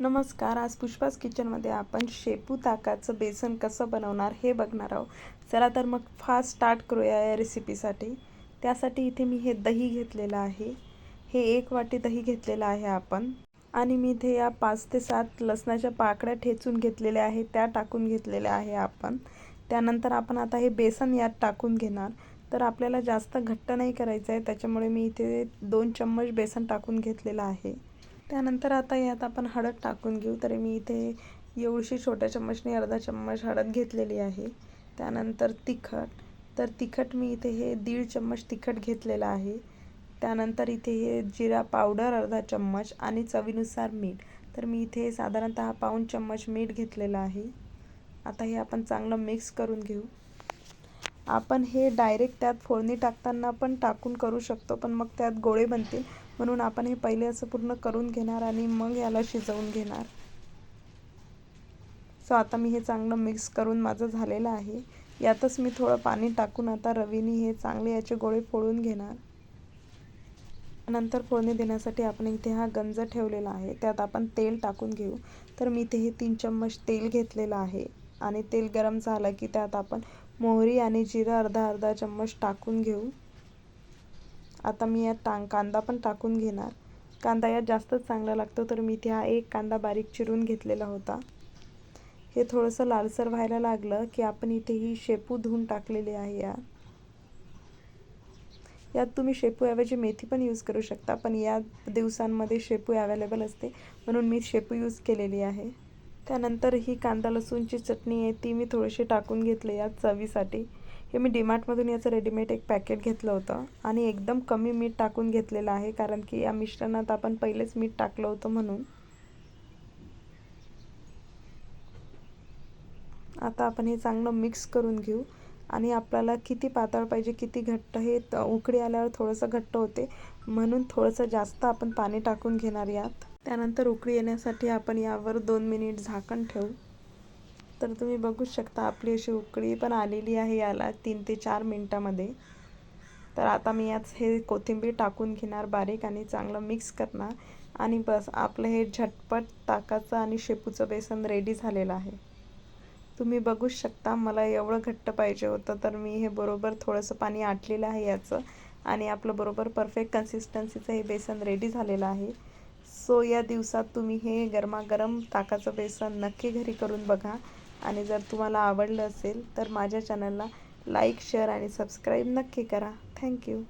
नमस्कार आज पुष्पास किचनमध्ये आपण शेपू ताकाचं बेसन कसं बनवणार हे बघणार आहोत. चला तर मग फास्ट स्टार्ट करूया या रेसिपीसाठी. त्यासाठी इथे मी हे दही घेतलेलं आहे. हे एक वाटी दही घेतलेलं आहे आपण. आणि मी इथे या पाच ते सात लसणाच्या पाकळ्या ठेचून घेतलेल्या आहे त्या टाकून घेतलेल्या आहे आपण. त्यानंतर आपण आता हे बेसन यात टाकून घेणार. तर आपल्याला जास्त घट्ट नाही करायचं आहे त्याच्यामुळे मी इथे दोन चम्मच बेसन टाकून घेतलेलं आहे. त्यानंतर आता यात आपण हळद टाकून घेऊ. तर मी इथे एवढीशी छोट्या चम्मचने अर्धा चम्मच हळद घेतलेली आहे. त्यानंतर तिखट. तर तिखट मी इथे हे दीड चम्मच तिखट घेतलेलं आहे. त्यानंतर इथे हे जिरा पावडर अर्धा चम्मच आणि चवीनुसार मीठ. तर मी इथे साधारणतः पाऊन चम्मच मीठ घेतलेलं आहे. आता हे आपण चांगलं मिक्स करून घेऊ. आपण हे डायरेक्ट त्यात फोडणी टाकताना पण टाकून करू शकतो पण मग त्यात गोळे बनतील. म्हणून आपण हे पहिले असं पूर्ण करून घेणार आणि मग याला शिजवून घेणार. सो आता मी हे चांगलं मिक्स करून माझं झालेलं आहे. यातच मी थोडं पाणी टाकून आता रवीनी हे चांगले याचे गोळे फोडून घेणार. नंतर फोडणी देण्यासाठी आपण इथे हा गंज ठेवलेला आहे. त्यात आपण तेल टाकून घेऊ. तर मी इथे हे तीन चम्मच तेल घेतलेलं आहे. आणि तेल गरम झालं की त्यात आपण मोहरी आणि जिरं अर्धा अर्धा चम्मच टाकून घेऊ. आता मी यात टांग कांदा पण टाकून घेणार. कांदा यात जास्तच चांगला लागतो तर मी इथे हा एक कांदा बारीक चिरून घेतलेला होता. हे थोडंसं लालसर व्हायला लागलं की आपण इथे ही शेपू धुवून टाकलेली आहे यात. यात तुम्ही शेपूऐवजी मेथी पण यूज करू शकता पण या दिवसांमध्ये शेपू अवेलेबल असते म्हणून मी शेपू यूज केलेली आहे. त्यानंतर ही कांदा लसूणची चटणी आहे ती मी थोडीशी टाकून घेतली यात चवीसाठी. हे मी डीमार्टमधून याचं रेडीमेड एक पॅकेट घेतलं होतं आणि एकदम कमी मीठ टाकून घेतलेलं आहे कारण की या मिश्रणात आपण पहिलेच मीठ टाकलं होतं म्हणून. आता आपण हे चांगलं मिक्स करून घेऊ आणि आपल्याला किती पातळ पाहिजे किती घट्ट हे उकडी आल्यावर थोडंसं घट्ट होते म्हणून थोडंसं जास्त आपण पाणी टाकून घेणार यात. त्यानंतर उकळी येण्यासाठी आपण यावर दोन मिनिट झाकण ठेवू. तर तुम्ही बघू शकता आपली अशी उकळी पण आलेली आहे याला तीन ते चार मिनटामध्ये. तर आता मी याच हे कोथिंबीर टाकून घेणार बारीक आणि चांगलं मिक्स करणार. आणि बस आपलं हे झटपट ताकाचं आणि शेपूचं बेसन रेडी झालेलं आहे. तुम्ही बघूच शकता मला एवढं घट्ट पाहिजे होतं तर मी हे बरोबर थोडंसं पाणी आटलेलं आहे याचं. आणि आपलं बरोबर परफेक्ट कन्सिस्टन्सीचं हे बेसन रेडी झालेलं आहे. सो या दिवसात तुम्ही हे गरमागरम ताकाचं बेसन नक्की घरी करून बघा. आणि जर तुम्हाला आवडलं असेल तर माझ्या चॅनलला लाईक शेअर आणि सबस्क्राईब नक्की करा. थँक्यू